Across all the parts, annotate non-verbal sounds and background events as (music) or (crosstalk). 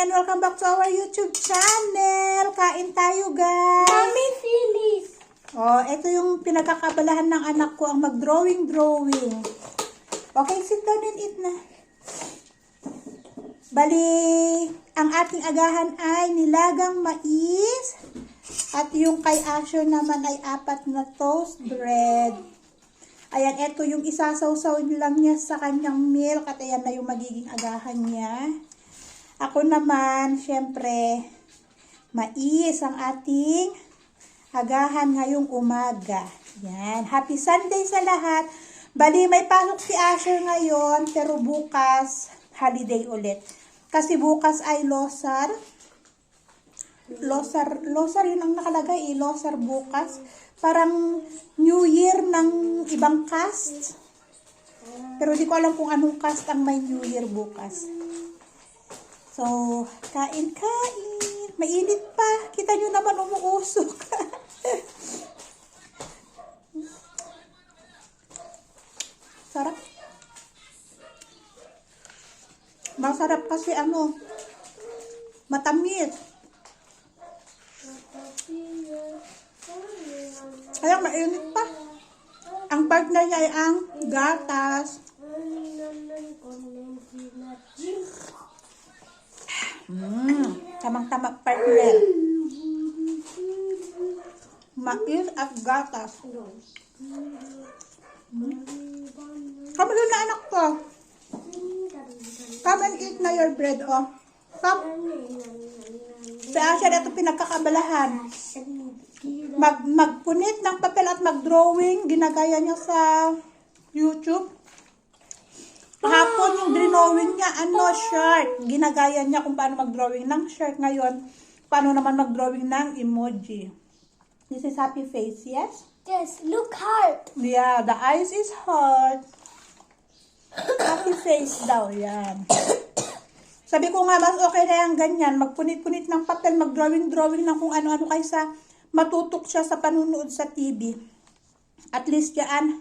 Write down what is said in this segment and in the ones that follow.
and welcome back to our YouTube channel. Kain tayo, guys. Mami, finish. Oh, ito yung pinagkakabalahan ng anak ko, ang mag-drawing-drawing. Okay, sit down and eat na. Bali, ang ating agahan ay nilagang mais. At yung kay Asher naman ay apat na toast bread. Ayan, ito yung isasawsaw lang niya sa kanyang milk at ayan na yung magiging agahan niya. Ako naman, syempre, mais ang ating agahan ngayong umaga. Yan. Happy Sunday sa lahat. Bali, may pasok si Asher ngayon, pero bukas, holiday ulit. Kasi bukas ay Losar. Losar, Losar yun ang nakalagay eh. Losar bukas. Parang New Year ng ibang cast. Pero di ko alam kung anong cast ang may New Year bukas. So, kain, kain. Mainit pa. Kita nyo naman umuusok. (laughs) Sarap. Masarap kasi ano, matamis. Kaya mainit pa. Ang partner niya ay ang gatas. Mm, tamang-tama partner. Mais at gatas. Come doon na anak ko. Come and eat na your bread, oh. Come. Si Asher, ito pinagkakabalahan. Mag, magpunit ng papel at mag-drawing. Ginagaya niya sa YouTube. Kahapon yung drawing niya, ano, shirt. Ginagaya niya kung paano mag-drawing ng shirt. Ngayon, paano naman mag-drawing ng emoji. This is happy face, yes? Yes, look hard. Yeah, the eyes is heart. Happy face daw, yan. Sabi ko nga, mas okay na yan ganyan. Magpunit-punit ng papel, mag-drawing-drawing ng kung ano-ano kaysa matutok siya sa panunood sa TV. At least yan,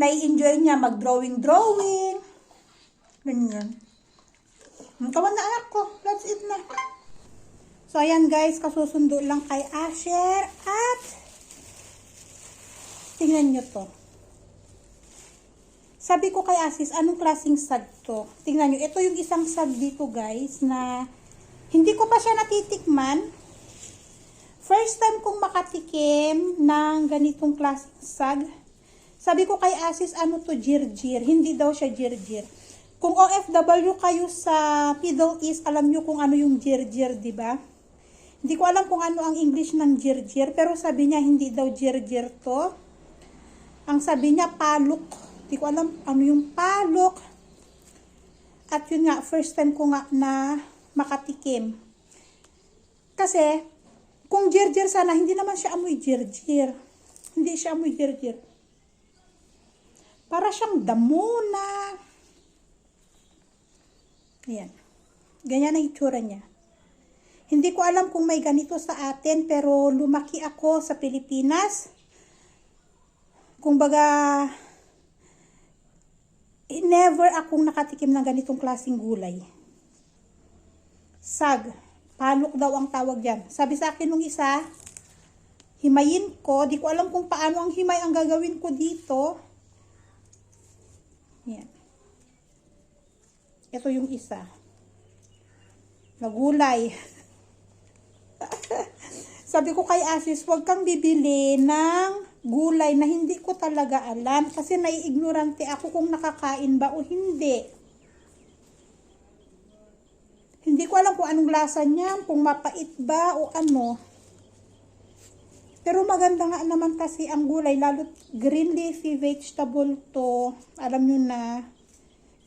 nai-enjoy niya mag-drawing-drawing. Ganyan. Ang kawan na anak ko. Let's eat na. So, ayan guys, kasusundo lang kay Asher at tingnan nyo to. Sabi ko kay Asis, anong klaseng sag to? Tingnan nyo, ito yung isang sag dito guys na hindi ko pa siya natitikman. First time kong makatikim ng ganitong klaseng sag. Sabi ko kay Asis, ano to jirjir? Hindi daw siya jirjir. Kung OFW kayo sa Middle East, alam nyo kung ano yung jirjir, di ba? Hindi ko alam kung ano ang English ng jirjir, pero sabi niya hindi daw jirjir to. Ang sabi niya palok. Hindi ko alam ano yung palok. At yun nga, first time ko nga na makatikim. Kasi, kung jirjir sana, hindi naman siya amoy jirjir. Hindi siya amoy jirjir. Para siyang damo na. Ayan. Ganyan ang itsura niya. Hindi ko alam kung may ganito sa atin, pero lumaki ako sa Pilipinas. Kung baga, never akong nakatikim ng ganitong klaseng gulay. Sag. Palok daw ang tawag yan. Sabi sa akin nung isa, himayin ko. Di ko alam kung paano ang himay ang gagawin ko dito. Yan. Ito yung isa. Nagulay. (laughs) Sabi ko kay Asis, huwag kang bibili ng gulay na hindi ko talaga alam kasi naiignorante ako kung nakakain ba o hindi. Hindi ko alam kung anong lasa niyan, kung mapait ba o ano. Pero maganda nga naman kasi ang gulay, lalo green leafy vegetable to. Alam nyo na,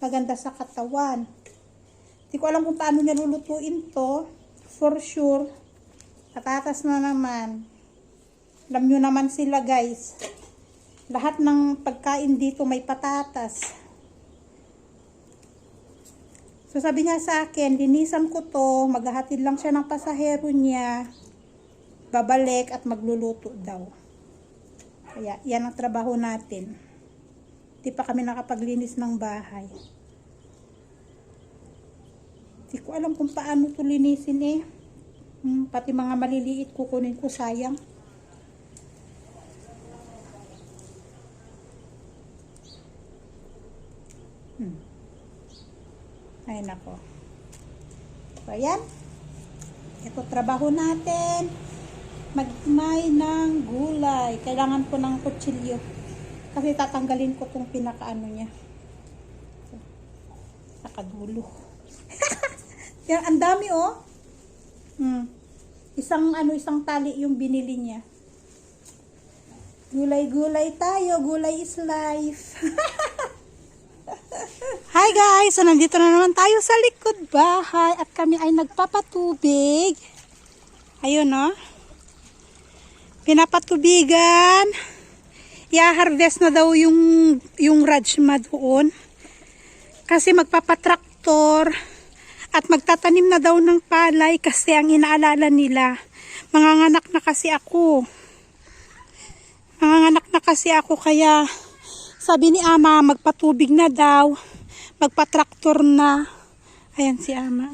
maganda sa katawan. Hindi ko alam kung paano niya lulutuin to. For sure, patatas na naman. Alam nyo naman sila guys. Lahat ng pagkain dito may patatas. So sabi niya sa akin, linisan ko to, maghahatid lang siya ng pasahero niya, babalik at magluluto daw. Kaya yan ang trabaho natin. Di pa kami nakapaglinis ng bahay. Hindi ko alam kung paano to linisin eh. Hmm, pati mga maliliit kukunin ko sayang. Hmm. Ay nako. So, ayan. Ito trabaho natin. Magmay ng gulay. Kailangan ko ng kutsilyo. Kasi tatanggalin ko tong pinakaano niya. Nakadulo. (laughs) Yan, ang dami oh. Hmm. Isang ano, isang tali yung binili niya. Gulay-gulay tayo. Gulay is life. (laughs) Hi guys! So nandito na naman tayo sa likod bahay at kami ay nagpapatubig. Ayun no. Pinapatubigan. I-harvest na daw yung, yung rajma doon. Kasi magpapatraktor at magtatanim na daw ng palay kasi ang inaalala nila. Manganganak na kasi ako. Manganganak na kasi ako kaya sabi ni ama magpatubig na daw. Magpatraktor na. Ayan si ama.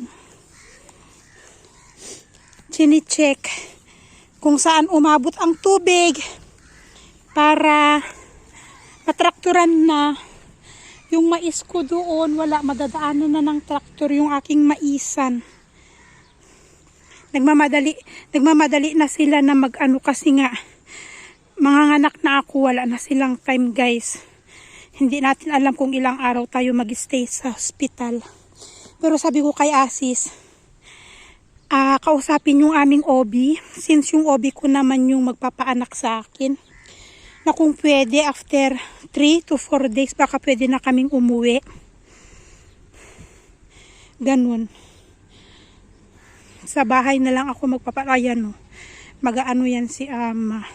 Chine-check kung saan umabot ang tubig para matrakturan na yung mais ko doon, wala, madadaanan na ng traktor yung aking maisan. Nagmamadali, nagmamadali na sila na mag-ano kasi nga, mga anak na ako, wala na silang time guys. Hindi natin alam kung ilang araw tayo mag-stay sa hospital. Pero sabi ko kay Asis, ah kausapin yung aming OB, since yung OB ko naman yung magpapaanak sa akin na kung pwede after 3 to 4 days baka pwede na kaming umuwi. Ganun. Sa bahay na lang ako magpapalayan. No. Mag-ano yan si ama.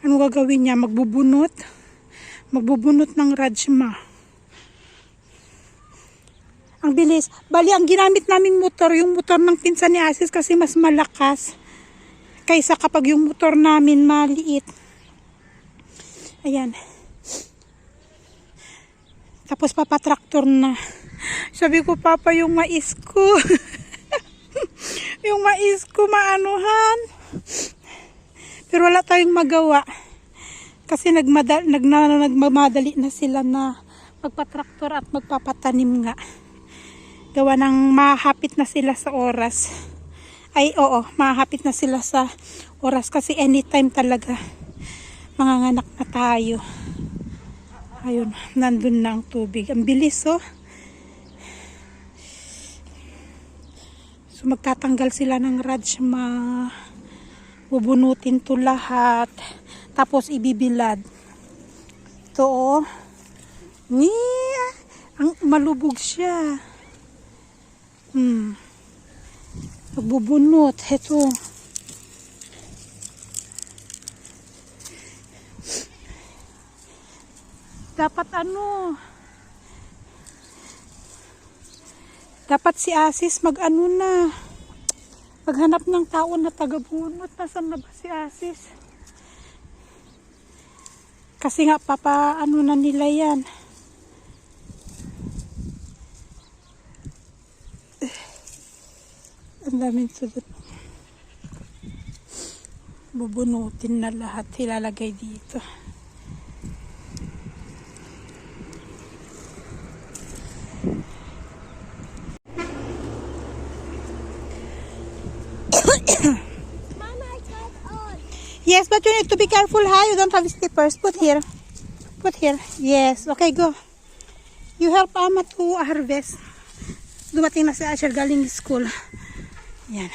ano gagawin niya? Magbubunot. Magbubunot ng rajma. Ang bilis. Bali, ang ginamit naming motor, yung motor ng pinsan ni Asis kasi mas malakas kaysa kapag yung motor namin maliit. Ayan. Tapos papatraktor na. Sabi ko, Papa, yung mais ko. (laughs) yung mais ko maanuhan. Pero wala tayong magawa. Kasi nagmadali, nag, na, nagmamadali na sila na magpatraktor at magpapatanim nga. Gawa ng mahapit na sila sa oras ay oo, mahapit na sila sa oras kasi anytime talaga manganganak na tayo. Ayun, nandun na ang tubig. Ang bilis oh. So magtatanggal sila ng rajma. Bubunutin to lahat. Tapos ibibilad. Ito oh. Yeah, ang malubog siya. Hmm. Nagbubunot. Ito. Dapat ano. Dapat si Asis mag-ano na. Maghanap ng tao na tagabunot. Nasaan na ba si Asis? Kasi nga papa ano na nila yan. Ang daming sunod. Bubunutin na lahat. Ilalagay dito. Yes, but you need to be careful ha. You don't have slippers. Put here. Put here. Yes. Okay, go. You help Ama to harvest. Dumating na si Asher galing school. Yan.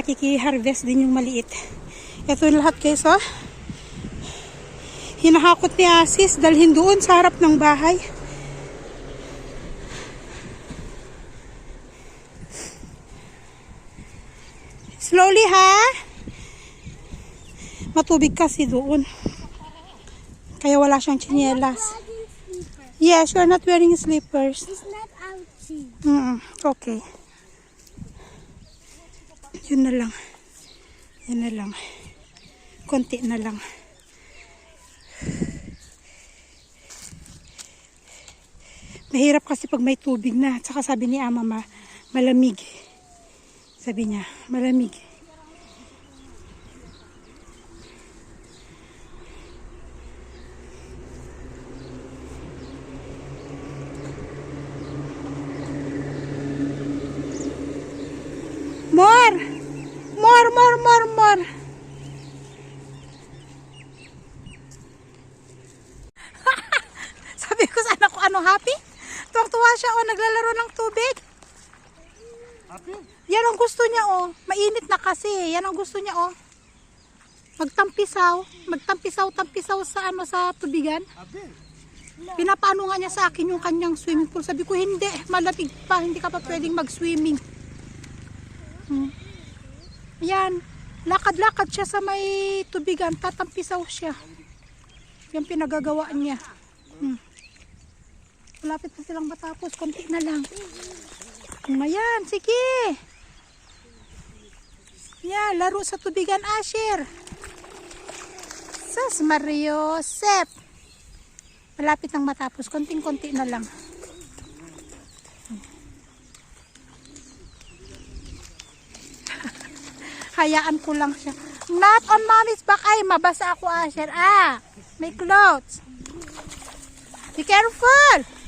Nakiki-harvest din yung maliit. Ito lahat guys, oh. Hinahakot ni Asis dalhin doon sa harap ng bahay. Slowly ha. Matubig kasi doon. Kaya wala siyang tsinelas. Yes, you're not wearing slippers. It's not ouchie. Mm, okay. Yun na lang. Yan na lang. Konti na lang. Mahirap kasi pag may tubig na. Tsaka sabi ni ama ma, malamig. Sabi niya, malamig. More! More, more, more, more! Sabi ko sa anak ko, ano, happy? Tuwang-tuwa siya, oh, naglalaro ng tubig. Happy? Yan ang gusto niya, oh. Mainit na kasi. Yan ang gusto niya, oh. Magtampisaw. Magtampisaw-tampisaw sa, ano, sa tubigan. Happy? Pinapaano nga niya sa akin yung kanyang swimming pool. Sabi ko, hindi. Malamig pa. Hindi ka pa pwedeng mag-swimming. Hmm. Yan. Lakad-lakad siya sa may tubigan. Tatampisaw siya. Yan pinagagawa niya. Hmm. Malapit na silang matapos. Konti na lang. Hmm, Ayan, sige. Yan, laro sa tubigan, Asher. Sas Mario Sep. Malapit nang matapos. Konting-konti na lang. (laughs) Hayaan ko lang siya. Not on mommy's back. Ay, mabasa ako, Asher. Ah, may clothes. Be careful!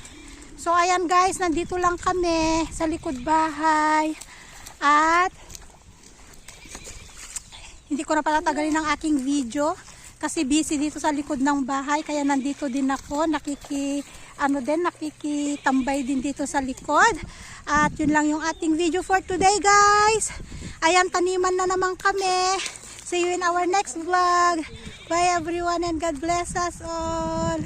So, ayan guys, nandito lang kami sa likod bahay. At, hindi ko na patatagalin ang aking video kasi busy dito sa likod ng bahay kaya nandito din ako nakiki ano din nakikitambay din dito sa likod. At yun lang yung ating video for today guys. Ayan taniman na naman kami. See you in our next vlog. Bye everyone and God bless us all